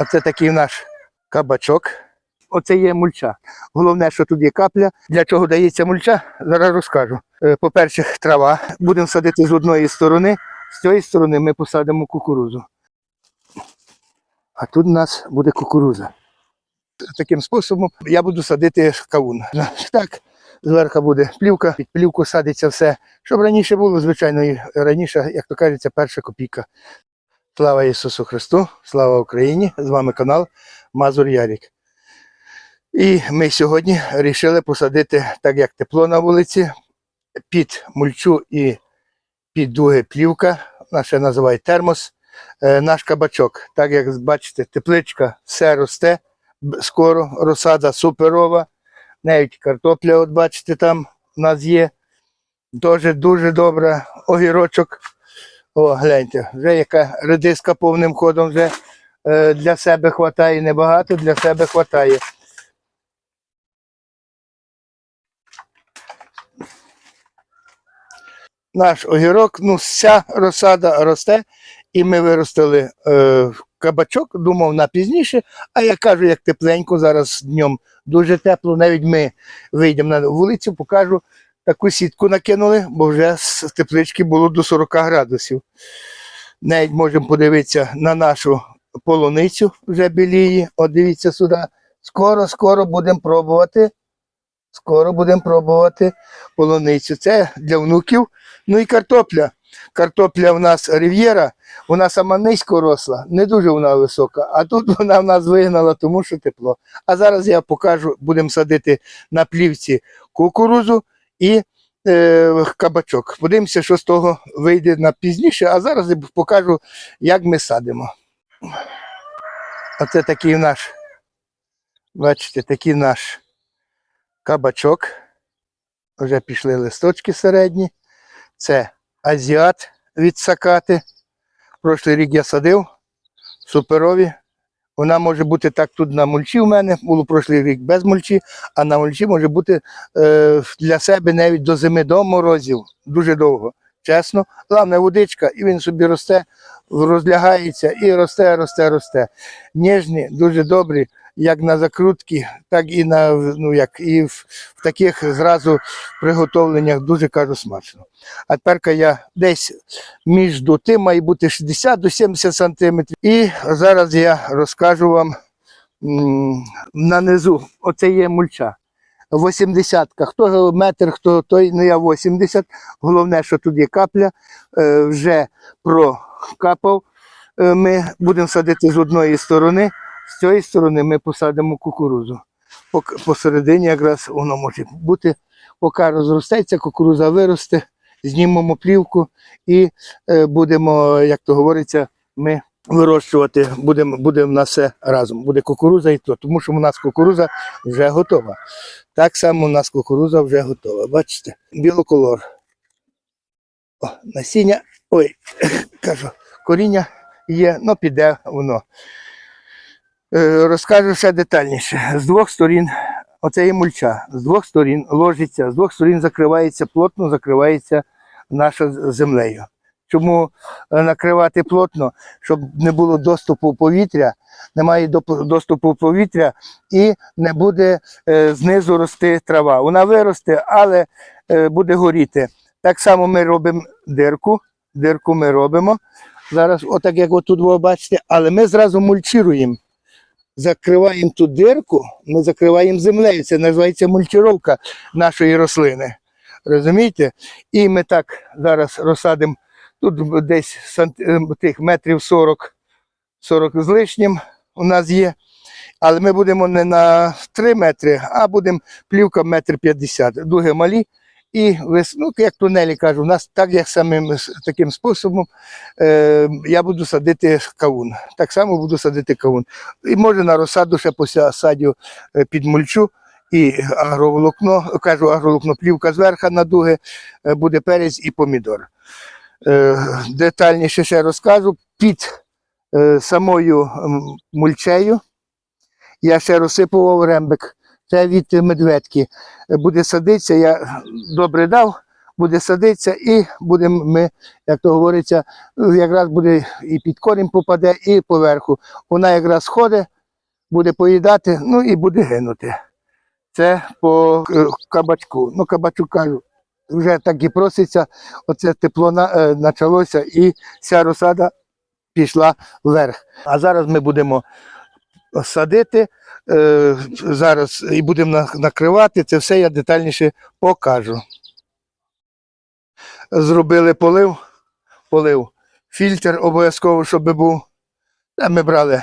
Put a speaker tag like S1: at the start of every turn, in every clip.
S1: Оце такий наш кабачок. Оце є мульча. Головне, що тут є капля. Для чого дається мульча, зараз розкажу. Е, По-перше, трава. Будемо садити з одної сторони, з цієї сторони ми посадимо кукурузу. А тут у нас буде кукуруза. Таким способом я буду садити кавун. Так, зверху буде плівка, під плівку садиться все. Щоб раніше було, звичайно, раніше, як то кажеться, перша копійка. Слава Ісусу Христу, слава Україні! З вами канал Мазур Ярік. І ми сьогодні вирішили посадити, так як тепло на вулиці, під мульчу і під дуги плівка, наша називають термос, е, наш кабачок. Так як бачите, тепличка, все росте скоро, розсада суперова. Навіть картопля, от бачите, там у нас є. Дуже дуже добра. Огірочок. О, гляньте, вже яка редиска повним ходом вже е, для себе хватає. Небагато, для себе хватає. Наш огірок, ну, вся розсада росте, і ми виростили е, кабачок, думав на пізніше, а я кажу, як тепленько, зараз днем дуже тепло. Навіть ми вийдемо на вулицю, покажу, таку сітку накинули, бо вже з теплички було до 40 градусів. Навіть можемо подивитися на нашу полуницю вже біліє. От дивіться сюди. Скоро, скоро будемо пробувати. Скоро будемо пробувати полуницю. Це для внуків. Ну і картопля. Картопля в нас рів'єра, вона сама низько росла, не дуже вона висока, а тут вона в нас вигнала, тому що тепло. А зараз я покажу, будемо садити на плівці кукурузу і е, кабачок. Подивимося, що з того вийде на пізніше, а зараз я покажу, як ми садимо. Оце такий наш, бачите, такий наш кабачок. Вже пішли листочки середні. Це азіат від сакати. Прошлий рік я садив. Суперові. Вона може бути так тут на мульчі у мене, було пройшлий рік без мульчі, а на мульчі може бути е, для себе навіть до зими, до морозів. Дуже довго. Чесно. Головне водичка, і він собі росте, розлягається і росте, росте, росте. Ніжні, дуже добрі, як на закрутки, так і на ну, як, і в, в таких зразу приготовленнях дуже кажу смачно. А тепер я десь між тим має бути 60 до 70 сантиметрів. І зараз я розкажу вам на низу. Оце є мульча. 80 Хто метр, хто той, ну я 80. Головне, що тут є капля. Е, вже прокапав. Е, ми будемо садити з одної сторони, з цієї сторони ми посадимо кукурузу. Посередині якраз воно може бути, поки розростеться, кукуруза виросте, знімемо плівку і е, будемо, як то говориться, ми вирощувати будемо будемо на все разом. Буде кукуруза і то, тому що у нас кукуруза вже готова. Так само у нас кукуруза вже готова. Бачите? Білоколор. О, насіння. Ой, кажу, коріння є, ну піде воно. Е, розкажу ще детальніше. З двох сторін, оце є мульча, з двох сторін ложиться, з двох сторін закривається, плотно закривається наша землею. Чому е, накривати плотно, щоб не було доступу повітря, немає доступу повітря і не буде е, знизу рости трава. Вона виросте, але буде горіти. Так само ми робимо дирку. Дирку ми робимо. Зараз, отак як отут ви бачите, але ми зразу мульчируємо. Закриваємо ту дирку, ми закриваємо землею. Це називається мульчировка нашої рослини. Розумієте? І ми так зараз розсадимо тут десь е, тих метрів 40, 40 з лишнім у нас є. Але ми будемо не на 3 метри, а будемо плівка метр 50. Дуги малі. І вес- ну, як тунелі кажу, у нас так як самим таким способом е, я буду садити кавун. Так само буду садити кавун. І може на розсаду ще посадю е, під мульчу і агроволокно, кажу, агроволокно плівка зверху на дуги, е, буде перець і помідор. Е, детальніше ще розкажу. Під е, самою мульчею я ще розсипував рембик. Це від медведки. Буде садитися, я добре дав, буде садитися, і будемо ми, як то говориться, якраз буде і під корінь попаде, і поверху. Вона якраз сходить, буде поїдати, ну і буде гинути. Це по е, кабачку. Ну, кабачку кажу, вже так і проситься, оце тепло е, почалося, і ця розсада пішла вверх. А зараз ми будемо садити, е, зараз і будемо накривати. Це все я детальніше покажу. Зробили полив, полив, фільтр обов'язково, щоб був. Та ми брали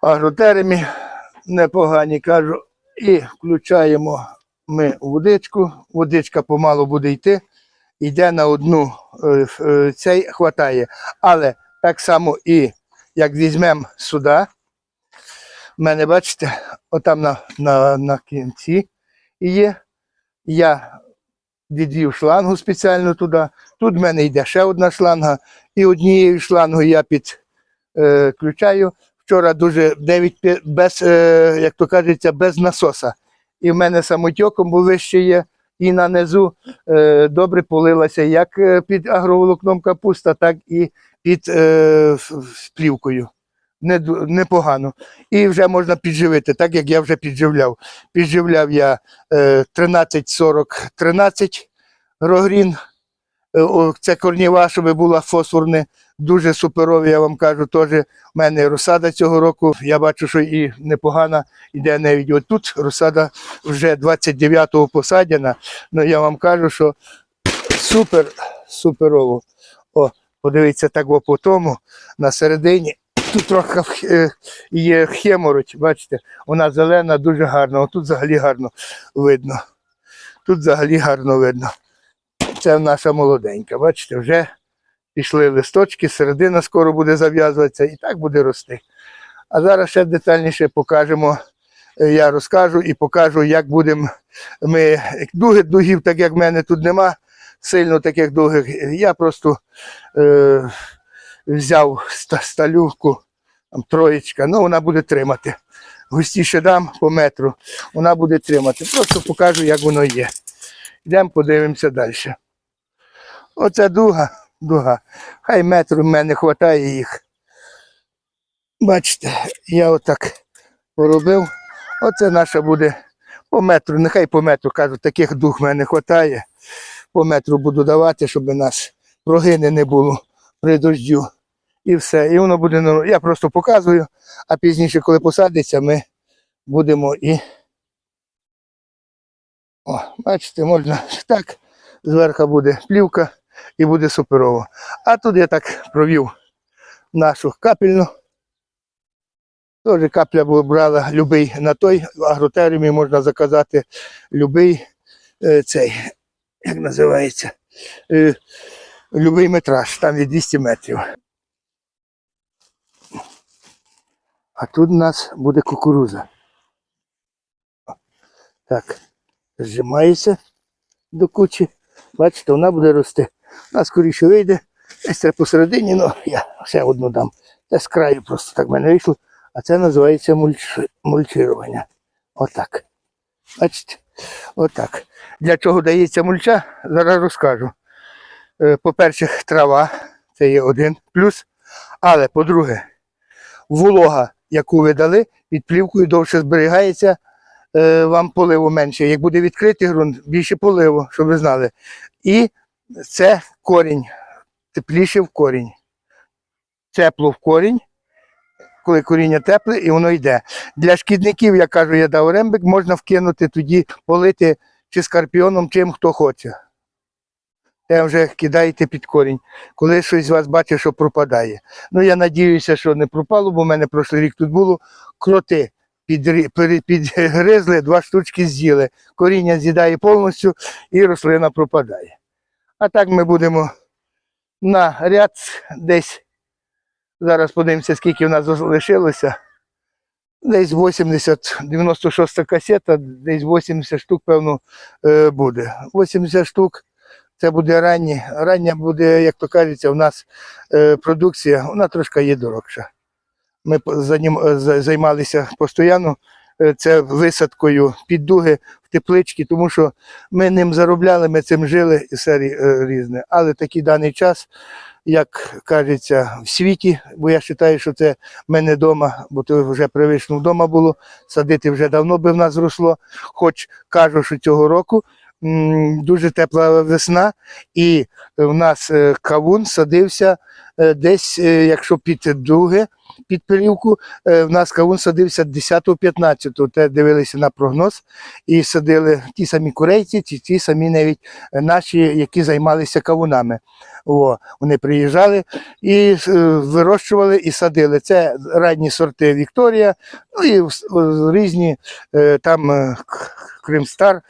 S1: агротеремі, непогані кажу, і включаємо ми водичку. Водичка помалу буде йти, йде на одну, е, е, цей хватає. Але так само і як візьмемо сюди, в мене, бачите, отам на, на, на кінці є. Я відвів шлангу спеціально туди. Тут в мене йде ще одна шланга, і однією шлангою я підключаю. Вчора дуже 9 без, е, як то кажеться, без насоса. І в мене самотьоком бо вище є, і на низу е, добре полилася як е, під агроволокном капуста, так і під е, плівкою. Не, непогано. І вже можна підживити, так як я вже підживляв. Підживляв я е, 13-40-13 рогрін. Е, Це корніва, щоб була фосфорне, дуже суперові, я вам кажу, теж у мене розсада цього року. Я бачу, що і непогана іде навіть отут. Розсада вже 29-го посадяна. Ну я вам кажу, що супер, суперово. О, подивіться так о, по тому на середині. Тут трохи е, є хемороть, бачите, вона зелена, дуже гарна. Отут взагалі гарно видно. Тут взагалі гарно видно. Це наша молоденька. Бачите, вже пішли листочки, середина скоро буде зав'язуватися і так буде рости. А зараз ще детальніше покажемо. е, Я розкажу і покажу, як будемо ми дуги, дугів, так як в мене тут нема, сильно таких дугих. Я просто е, взяв сталювку, там троєчка, ну вона буде тримати. Густіше дам по метру, вона буде тримати. Просто покажу, як воно є. Йдемо, подивимося далі. Оце дуга, дуга. Хай метру в мене вистачає їх. Бачите, я отак поробив. Оце наша буде по метру, нехай по метру кажу, таких дух в мене вистачає. По метру буду давати, щоб у нас прогини не було при дождю. І все. І воно буде Я просто показую, а пізніше, коли посадиться, ми будемо і. О, бачите, можна так. Зверху буде плівка і буде суперово. А тут я так провів нашу капельну. Теж капля брала любий на той в можна заказати любий е, цей, як називається, е, любий метраж, там від 200 метрів. А тут у нас буде кукуруза. Так, зжимається до кучі. Бачите, вона буде рости. Вона скоріше вийде. Десь це посередині, ну я ще одну дам. Це з краю просто так в мене вийшло. А це називається мульч... мульчирування. Отак. Бачите? Отак. Для чого дається мульча, зараз розкажу. Е, По-перше, трава, це є один плюс. Але по-друге, волога, яку ви дали, під плівкою довше зберігається, е, вам поливу менше. Як буде відкритий ґрунт, більше поливу, щоб ви знали. І це корінь, тепліше в корінь. Тепло в корінь, коли коріння тепле, і воно йде. Для шкідників, я кажу, я дав рембик, можна вкинути тоді, полити чи скорпіоном, чим хто хоче. Те вже кидаєте під корінь, коли щось з вас бачить, що пропадає. Ну, я надіюся, що не пропало, бо в мене прошлий рік тут було кроти. Підгризли, два штучки з'їли. Коріння з'їдає повністю і рослина пропадає. А так ми будемо на ряд десь. Зараз подивимося, скільки в нас залишилося. Десь 80, 96 касета, десь 80 штук, певно, е, буде. 80 штук це буде ранні. Рання буде, як то кажеться, у нас е, продукція, вона трошки є дорогша. Ми е, займалися постійно це висадкою під дуги в теплички, тому що ми ним заробляли, ми цим жили і все е, різне. Але такий даний час, як кажеться, в світі, бо я вважаю, що це в мене вдома, бо то вже привично вдома було, садити вже давно би в нас зросло. Хоч кажу, що цього року дуже тепла весна, і в нас е, кавун садився е, десь, е, якщо під дуги, під пилівку, е, в нас кавун садився 10-15, те дивилися на прогноз і садили ті самі корейці, ті, ті самі навіть е, наші, які займалися кавунами. О, вони приїжджали і е, вирощували і садили. Це ранні сорти Вікторія, ну і різні е, там е, Кримстар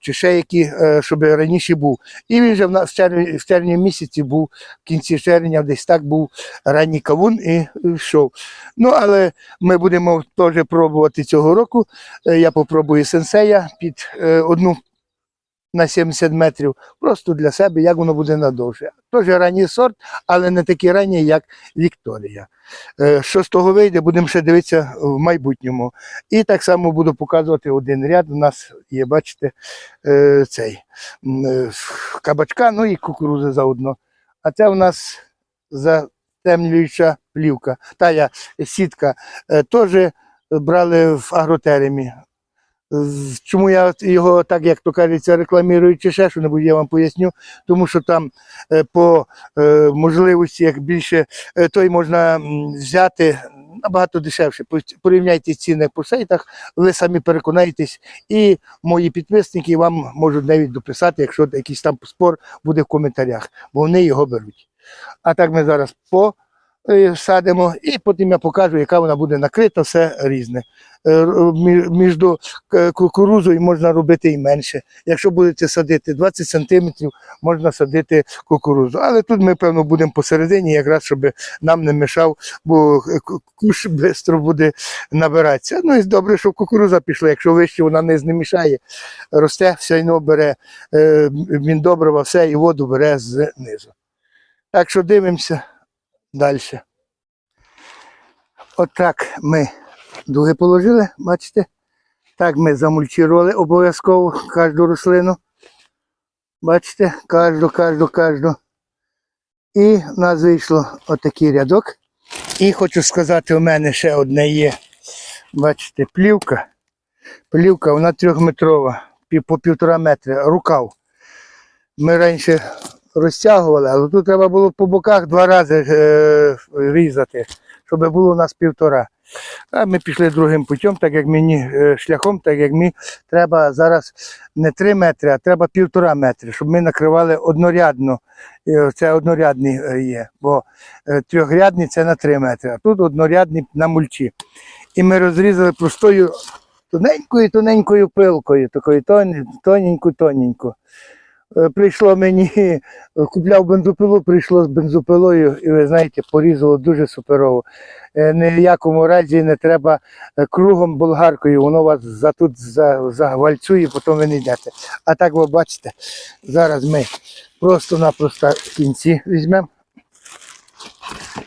S1: чи ще які, е, щоб раніше був. І він вже в нас в червні, в червні місяці був, в кінці червня, десь так був ранній кавун і йшов. Ну, але ми будемо теж пробувати цього року. Е, Я попробую сенсея під е, одну на 70 метрів, просто для себе, як воно буде надовше. Теж ранній сорт, але не такий ранній, як Вікторія. Е, Що з того вийде, будемо ще дивитися в майбутньому. І так само буду показувати один ряд. У нас є, бачите, цей кабачка, ну і кукурузи заодно. А це у нас затемнююча плівка. Та я сітка е, теж брали в агротеремі. Чому я його, так як то кажеться, рекламірую чи ще що-небудь, я вам поясню. Тому що там е, по е, можливості, як більше, той можна взяти набагато дешевше. По- Порівняйте ціни по сайтах, ви самі переконаєтесь, і мої підписники вам можуть навіть дописати, якщо якийсь там спор буде в коментарях, бо вони його беруть. А так ми зараз по е, і потім я покажу, яка вона буде накрита, все різне. Е, Між кукурузою можна робити і менше. Якщо будете садити 20 сантиметрів, можна садити кукурузу. Але тут ми, певно, будемо посередині, якраз щоб нам не мешав, бо е, куш швидко буде набиратися. Ну і добре, що кукуруза пішла, якщо вище вона не знемішає, росте, все одно бере він добрива, все і воду бере знизу. Так що дивимося далі. Отак ми дуги положили, бачите? Так ми замульчували обов'язково кожну рослину. Бачите, кожну, кожну, кожну. І в нас вийшло отакий рядок. І хочу сказати, у мене ще одне є. Бачите, плівка. Плівка, вона трьохметрова, по півтора метра, рукав. Ми раніше розтягували, але тут треба було по боках два рази е, різати, щоб було у нас півтора. А ми пішли другим путем, так як мені е, шляхом, так як мені треба зараз не 3 метри, а треба півтора метри, щоб ми накривали однорядно. Це однорядний е, є, бо е, трьохрядний це на 3 метри, а тут однорядний на мульчі. І ми розрізали простою тоненькою тоненькою пилкою, такою тон- тоненьку, тоненьку. Е, Прийшло мені, е, купляв бензопилу, прийшло з бензопилою, і ви знаєте, порізало дуже суперово. Е, Ні в якому разі не треба е, кругом болгаркою, воно вас за тут за- загвальцює, потім ви не йдете. А так ви бачите, зараз ми просто-напросто в кінці візьмемо.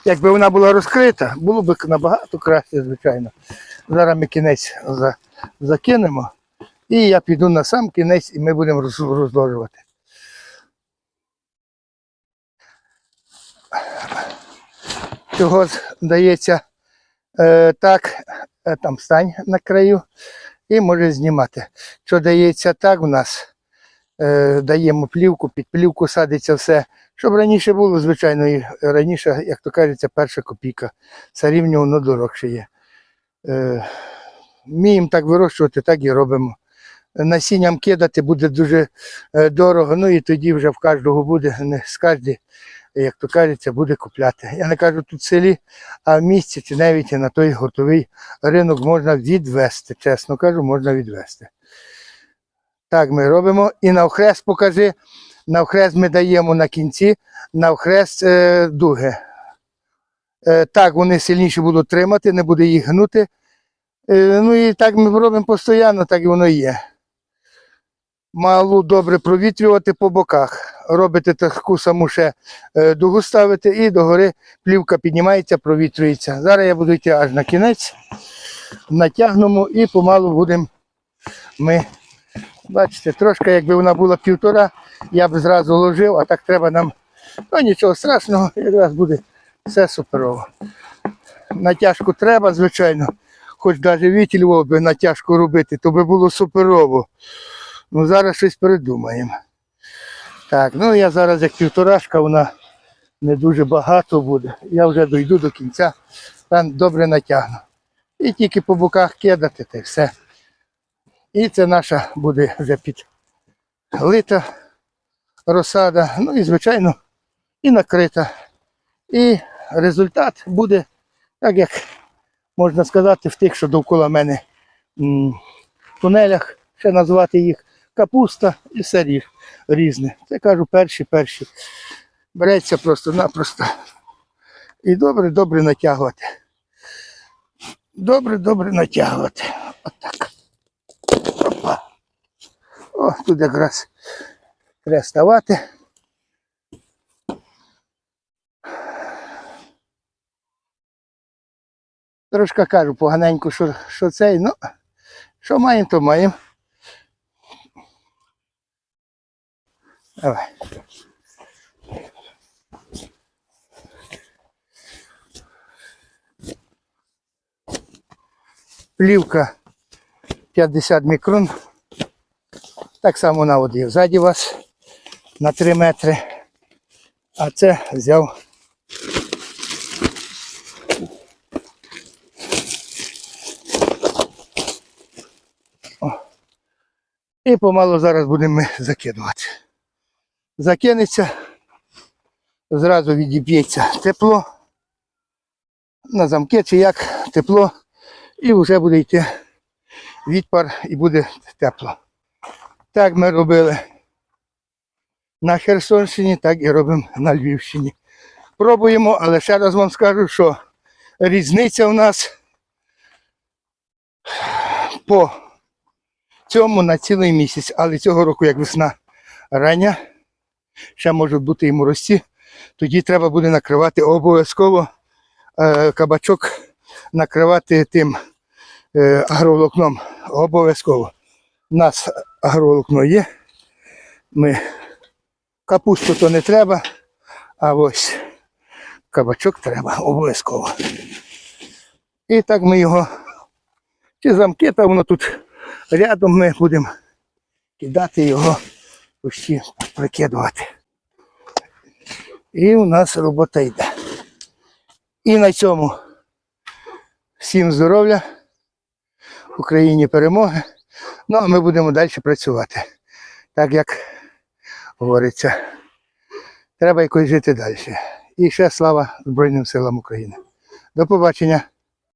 S1: Якби вона була розкрита, було б набагато краще, звичайно. Зараз ми кінець закинемо. І я піду на сам кінець і ми будемо роз- розложувати. Цього дається е, так, е, там стань на краю і може знімати. Що дається так, у нас е, даємо плівку, під плівку садиться все. Щоб раніше було, звичайно, і раніше, як то кажеться, перша копійка. Рівно воно дорогше є. Вміємо так вирощувати, так і робимо. Насінням кидати буде дуже дорого, ну і тоді вже в кожного буде, не з кожного, як то кажеться, буде купляти. Я не кажу тут в селі, а в місті чи навіть на той готовий ринок можна відвести. Чесно кажу, можна відвести. Так ми робимо. І навхрест покажи. Навхрест ми даємо на кінці, навхрест е, дуги. Е, так вони сильніше будуть тримати, не буде їх гнути. Е, ну і так ми робимо постійно, так і воно є. Малу добре провітрювати по боках. Робите таку саму ще е, дугу ставите і догори плівка піднімається, провітрюється. Зараз я буду йти аж на кінець. натягнемо і помалу будемо ми. Бачите, трошки, якби вона була півтора, я б зразу ложив, а так треба нам. Ну нічого страшного, якраз буде все суперово. Натяжку треба, звичайно. Хоч навіть вітіль би натяжку робити, то би було суперово. Ну зараз щось придумаємо. Так, ну я зараз як півторашка, вона не дуже багато буде. Я вже дойду до кінця, там добре натягну. І тільки по боках кидати та все. І це наша буде вже підлита розсада. Ну і, звичайно, і накрита. І результат буде, так як можна сказати, в тих, що довкола мене м, тунелях, ще назвати їх капуста і все рі- різне. Це кажу перші, перші. Береться просто-напросто. І добре, добре натягувати. Добре, добре натягувати. Отак. Опа. О, тут якраз треба ставати. Трошки кажу поганенько, що, що цей, ну, що маємо, то маємо. Давай. Плівка 50 мікрон. Так само на воді. Ззаді вас на 3 метри. А це взяв. І помалу зараз будемо ми закидувати. Закинеться, зразу відіб'ється тепло. На замки чи як тепло. І вже буде йти відпар і буде тепло. Так ми робили на Херсонщині, так і робимо на Львівщині. Пробуємо, але ще раз вам скажу, що різниця у нас по цьому на цілий місяць. Але цього року, як весна рання, ще можуть бути і морозці, тоді треба буде накривати обов'язково е, кабачок накривати тим е, агроволокном. Обов'язково. У нас агроволокно є. Ми капусту то не треба, а ось кабачок треба обов'язково. І так ми його, ці замки, та воно тут рядом ми будемо кидати його, почти прикидувати. І у нас робота йде. І на цьому всім здоров'я, Україні перемоги. Ну, а ми будемо далі працювати. Так як говориться, треба якось жити далі. І ще слава Збройним силам України. До побачення.